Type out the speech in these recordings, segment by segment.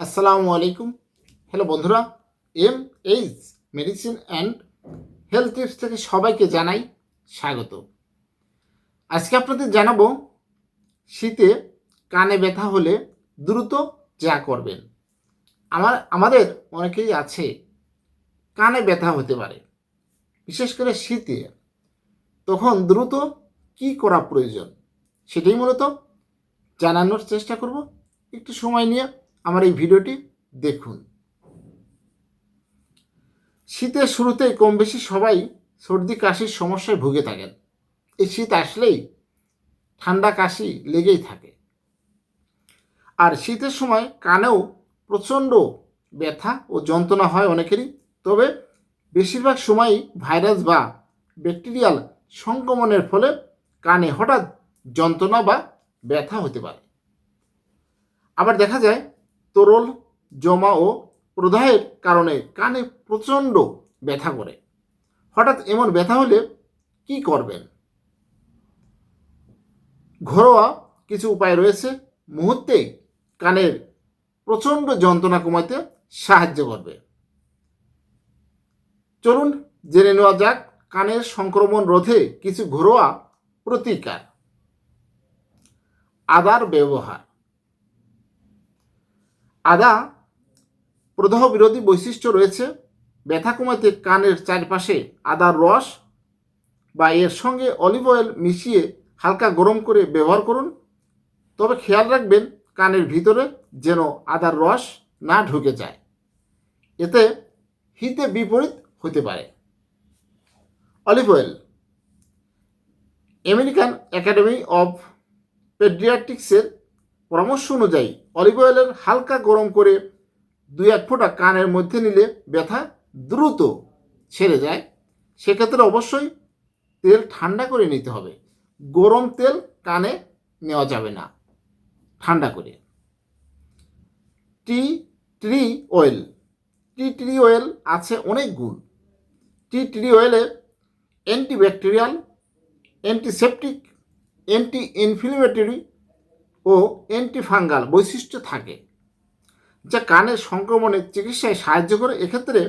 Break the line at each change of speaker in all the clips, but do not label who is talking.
আসসালামু আলাইকুম। হ্যালো বন্ধুরা M H medicine and health tips থেকে সবাইকে জানাই স্বাগত। আজকে আপনাদের জানাব, শীতে কানে ব্যথা হলে দ্রুত যা করবেন। আমার, আমাদের অনেকেই আছে, কানে ব্যথা হতে পারে। বিশেষ করে শীতে, তখন দ্রুত কি করা প্রয়োজন, সেটাই মূলত জানানোর চেষ্টা করব। একটু সময় নিয়ে আমার এই ভিডিওটি দেখুন। শীতের শুরুতেই কম বেশি সবাই সর্দি, কাশির সমস্যায় ভুগে থাকেন। এই শীত আসলেই ঠান্ডা, কাশি লেগেই থাকে। আর শীতের সময় কানেও প্রচণ্ড ব্যথা ও যন্ত্রণা হয় অনেকেরই। তবে বেশিরভাগ সময়ই ভাইরাস বা ব্যাকটেরিয়াল সংক্রমণের ফলে কানে হঠাৎ যন্ত্রণা বা ব্যথা হতে পারে। আবার দেখা যায় তরল জমা ও প্রদাহের কারণে কানে প্রচণ্ড ব্যথা করে। হঠাৎ এমন ব্যথা হলে কি করবেন? ঘরোয়া কিছু উপায় রয়েছে। মুহূর্তে কানের প্রচণ্ড যন্ত্রণা কমাতে সাহায্য করবে। চলুন জেনে নেওয়া যাক কানের সংক্রমণ রোধে কিছু ঘরোয়া প্রতিকার। আদার ব্যবহার। আদা, প্রদাহ বিরোধী বৈশিষ্ট্য রয়েছে। ব্যথা কমাতে কানের চারপাশে আদার রস বা এর সঙ্গে অলিভ অয়েল মিশিয়ে হালকা গরম করে ব্যবহার করুন। তবে খেয়াল রাখবেন, কানের ভিতরে যেন আদার রস না ঢুকে যায়। এতে হিতে বিপরীত হতে পারে। Olive oil. American Academy of পেডিয়াট্রিক্সের পরামর্শ অনুযায়ী অলিভ অয়েলের হালকা গরম করে দুই এক ফোঁটা কানের মধ্যে নিলে ব্যথা দ্রুত ছেড়ে যায়। সেক্ষেত্রে অবশ্যই তেল ঠান্ডা করে নিতে হবে। গরম তেল কানে নেওয়া যাবে না। ঠান্ডা করে। Tea tree oil. Tea tree oil আছে অনেক গুণ। টি ট্রি অয়েলে অ্যান্টিব্যাকটেরিয়াল, অ্যান্টিসেপটিক অ্যান্টি ইনফ্লিমেটরি ও অ্যান্টিফাঙ্গাল বৈশিষ্ট্য থাকে, যা কানের সংক্রমণের চিকিৎসায় সাহায্য করে। এক্ষেত্রে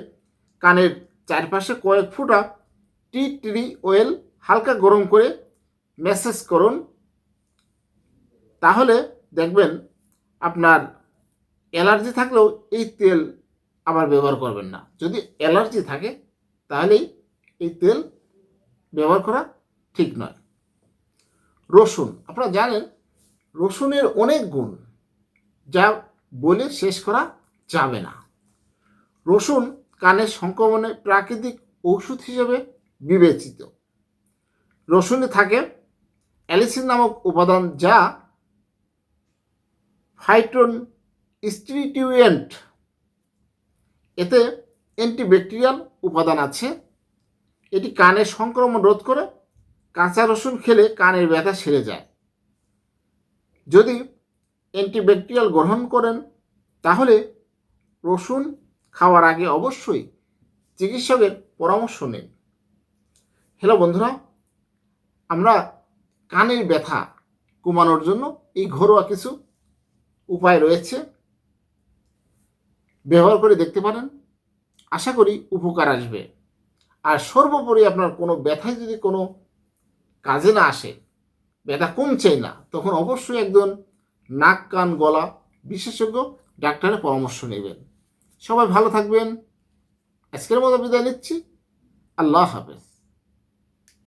কানের চারপাশে কয়েক ফোঁটা টি ট্রি অয়েল হালকা গরম করে ম্যাসেজ করুন। তাহলে দেখবেন আপনার অ্যালার্জি থাকলেও এই তেল আবার ব্যবহার করবেন না। যদি অ্যালার্জি থাকে, তাহলেই এই তেল ব্যবহার করা ঠিক নয়। রসুন, আপনারা জানেন রসুনের অনেক গুণ, যা বলে শেষ করা যাবে না। রসুন কানের সংক্রমণে প্রাকৃতিক ঔষধ হিসেবে বিবেচিত। রসুনে থাকে অ্যালিসিন নামক উপাদান যা ফাইটন স্টিটিউয়েন্ট এতে অ্যান্টিব্যাকটেরিয়াল উপাদান আছে। এটি কানের সংক্রমণ রোধ করে কাঁচা রসুন খেলে কানের ব্যথা সেরে যায়। যদি অ্যান্টিব্যাকটেরিয়াল গ্রহণ করেন, তাহলে রসুন খাওয়ার আগে অবশ্যই চিকিৎসকের পরামর্শ নিন। হ্যালো বন্ধুরা, আমরা কানের ব্যথা কমানোর জন্য এই ঘরোয়া কিছু উপায় রয়েছে। ব্যবহার করে দেখতে পারেন, আশা করি উপকার আসবে। আর সর্বোপরি আপনার কোনো ব্যথায় যদি কোনো কাজে না আসে ব্যথা কমছেই না, তখন অবশ্যই একজন নাক, কান, গলা বিশেষজ্ঞ ডাক্তারের পরামর্শ নেবেন। সবাই ভালো থাকবেন। আজকের মতো বিদায় নিচ্ছি। আল্লাহ হাফেজ।